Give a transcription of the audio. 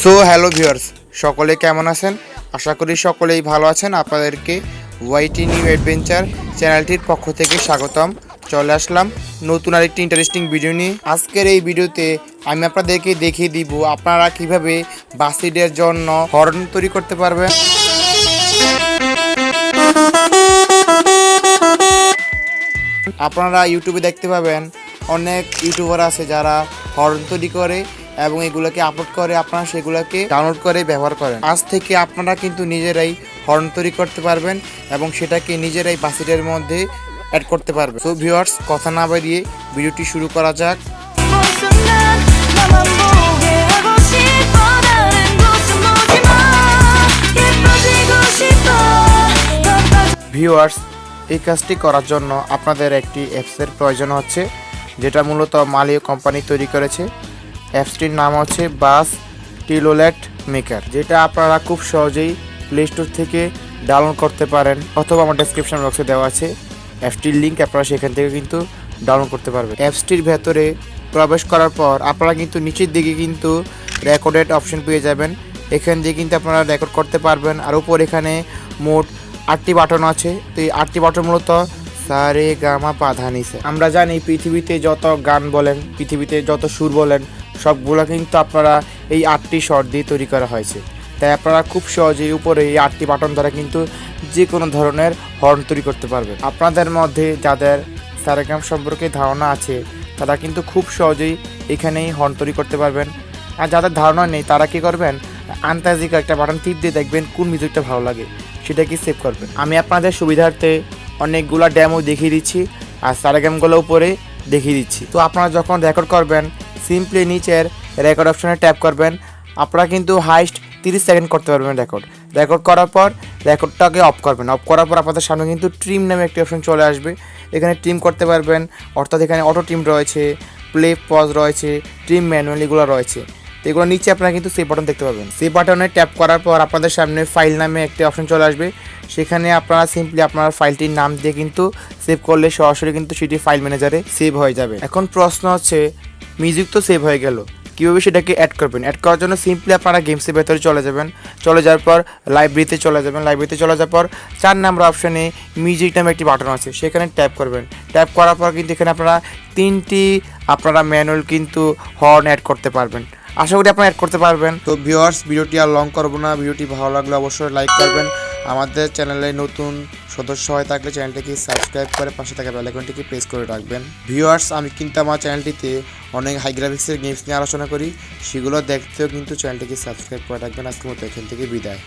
So hello viewers সকলে কেমন আছেন? আশা করি সকলেই ভালো আছেন। আপনাদেরকে ওয়াইটি নিউ অ্যাডভেঞ্চার চ্যানেলটির পক্ষ থেকে স্বাগতম। চলে আসলাম নতুন আরেকটি ইন্টারেস্টিং ভিডিও নিয়ে। আজকের এই ভিডিওতে আমি আপনাদেরকে দেখিয়ে দিব আপনারা কীভাবে বাসিডের জন্য হর্ন তৈরি করতে পারবেন। আপনারা ইউটিউবে দেখতে পাবেন অনেক ইউটিউবার আছে যারা হর্ন তৈরি করে। এবং এগুলোকে আপলোড করে আপনারা সেগুলোকে ডাউনলোড করে ব্যবহার করেন। আজ থেকে আপনারা কিন্তু নিজেরাই হর্ন তৈরি করতে পারবেন এবং সেটাকে নিজেরাই বাসিটের মধ্যে অ্যাড করতে পারবেন। সো ভিউয়ার্স কথা না বাড়িয়ে ভিডিওটি শুরু করা যাক। ভিউয়ার্স এই কাজটি করার জন্য আপনাদের একটি অ্যাপসের প্রয়োজন হচ্ছে যেটা মূলত মালীয় কোম্পানি তৈরি করেছে। অ্যাপসটির নাম হচ্ছে বাস টিলোলেট মেকার, যেটা আপনারা খুব সহজেই প্লে স্টোর থেকে ডাউনলোড করতে পারেন অথবা আমার ডেসক্রিপশন বক্সে দেওয়া আছে। অ্যাপসটির লিঙ্ক আপনারা সেখান থেকে কিন্তু ডাউনলোড করতে পারবেন। অ্যাপসটির ভেতরে প্রবেশ করার পর আপনারা কিন্তু নিচের দিকে কিন্তু রেকর্ডেড অপশন পেয়ে যাবেন। এখান দিয়ে কিন্তু আপনারা রেকর্ড করতে পারবেন। আর উপর এখানে মোট আটটি বাটন আছে। তো এই আটটি বাটন মূলত সারে, গামা পাধানিসে আমরা জানি পৃথিবীতে যত গান বলেন, পৃথিবীতে যত সুর বলেন সবগুলো কিন্তু আপনারা এই আটটি শর্ট দিয়ে তৈরি করা হয়েছে। তাই আপনারা খুব সহজেই উপরে এই আটটি বাটন দ্বারা কিন্তু যে কোনো ধরনের হর্ন তৈরি করতে পারবেন। আপনাদের মধ্যে যাদের সারেগাম সম্পর্কে ধারণা আছে, তারা কিন্তু খুব সহজেই এখানেই হর্ন তৈরি করতে পারবেন। আর যাদের ধারণা নেই, তারা কি করবেন? আন্তাজিক একটা বাটন টিপ দিয়ে দেখবেন কোন মিউজিকটা ভালো লাগে, সেটা কি সেভ করবেন। আমি আপনাদের সুবিধার্থে অনেকগুলো ড্যামও দেখিয়ে দিচ্ছি, আর সারেগামগুলো উপরে দেখিয়ে দিচ্ছি। তো আপনারা যখন রেকর্ড করবেন সিম্পলি নিচের রেকর্ড অপশনে ট্যাপ করবেন। আপনারা কিন্তু হাইস্ট তিরিশ সেকেন্ড করতে পারবেন রেকর্ড রেকর্ড করার পর রেকর্ডটাকে অফ করবেন। অফ করার পর আপনাদের সামনে কিন্তু ট্রিম নামে একটি অপশন চলে আসবে। এখানে ট্রিম করতে পারবেন। অর্থাৎ এখানে অটো ট্রিম রয়েছে প্লে পজ রয়েছে ট্রিম ম্যানুয়াল এগুলো রয়েছে। তো এগুলো নিচে আপনারা কিন্তু সেভ বাটন দেখতে পাবেন। সেভ বাটনে ট্যাপ করার পর আপনাদের সামনে ফাইল নামে একটি অপশন চলে আসবে। সেখানে আপনারা সিম্পলি আপনার ফাইলটির নাম দিয়ে কিন্তু সেভ করলে সরাসরি কিন্তু সেটি ফাইল ম্যানেজারে সেভ হয়ে যাবে। এখন প্রশ্ন হচ্ছে মিউজিক তো সেভ হয়ে গেল। কীভাবে সেটাকে অ্যাড করবেন? অ্যাড করার জন্য সিম্পলি আপনারা গেমসের ভেতরে চলে যাবেন। চলে যাওয়ার পর লাইব্রেরিতে চলে যাবেন। লাইব্রেরিতে চলে যাওয়ার পর চার নাম্বার অপশানে মিউজিক নামে একটি বাটন আছে। সেখানে ট্যাপ করবেন। ট্যাপ করার পর কিন্তু এখানে আপনারা তিনটি আপনারা ম্যানুয়াল কিন্তু হর্ন অ্যাড করতে পারবেন। আশা করি আপনারা অ্যাড করতে পারবেন। তো ভিউয়ার্স ভিডিওটি আর লং করব না। ভিডিওটি ভালো লাগলে অবশ্যই লাইক করবেন। আমাদের চ্যানেলে নতুন সদস্য হয় থাকলে চ্যানেলটিকে সাবস্ক্রাইব করে পাশে থাকা বেলাইকনটিকে প্রেস করে রাখবেন। ভিউয়ার্স আমি কিন্তু আমার চ্যানেলটিতে অনেক হাই গ্রাফিক্সের গেমস নিয়ে আলোচনা করি। সেগুলো দেখতেও কিন্তু চ্যানেলটিকে সাবস্ক্রাইব করে রাখবেন। আজকের মতো এখান থেকে বিদায়।